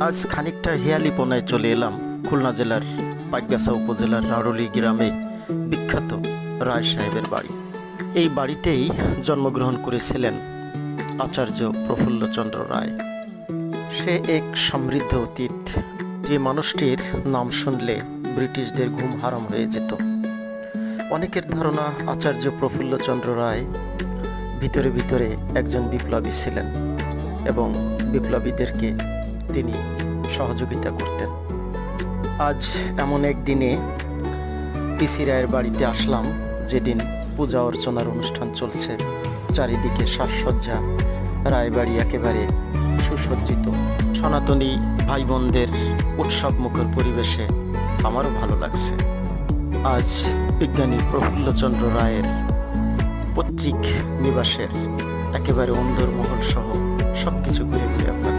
আজ খানিকটা হিয়ালিপনায় চলে এলাম খুলনা জেলার পাইগাছা উপজেলার রারলি গ্রামে বিখ্যাত রায় সাহেবের বাড়ি। এই বাড়িতেই জন্মগ্রহণ করেছিলেন আচার্য প্রফুল্লচন্দ্র রায়। সে এক সমৃদ্ধ অতীত। যে মানুষটির নাম শুনলে ব্রিটিশদের ঘুম হারাম হয়ে যেত। অনেকের ধারণা আচার্য প্রফুল্লচন্দ্র রায় ভিতরে ভিতরে একজন বিপ্লবী ছিলেন এবং বিপ্লবীদেরকে তিনি সহযোগিতা করতেন। আজ এমন এক দিনে পিসি রায়ের বাড়িতে আসলাম, যেদিন পূজা অর্চনার অনুষ্ঠান চলছে। চারিদিকে সাজসজ্জা, রায়বাড়ি একেবারে সুসজ্জিত। সনাতনী ভাই বোনদের উৎসব মুখর পরিবেশে আমারও ভালো লাগছে। আজ বিজ্ঞানী প্রফুল্লচন্দ্র রায়ের পৈতৃক নিবাসের একেবারে অন্দরমহল সহ সব কিছু ঘুরে ঘুরে আপনাদের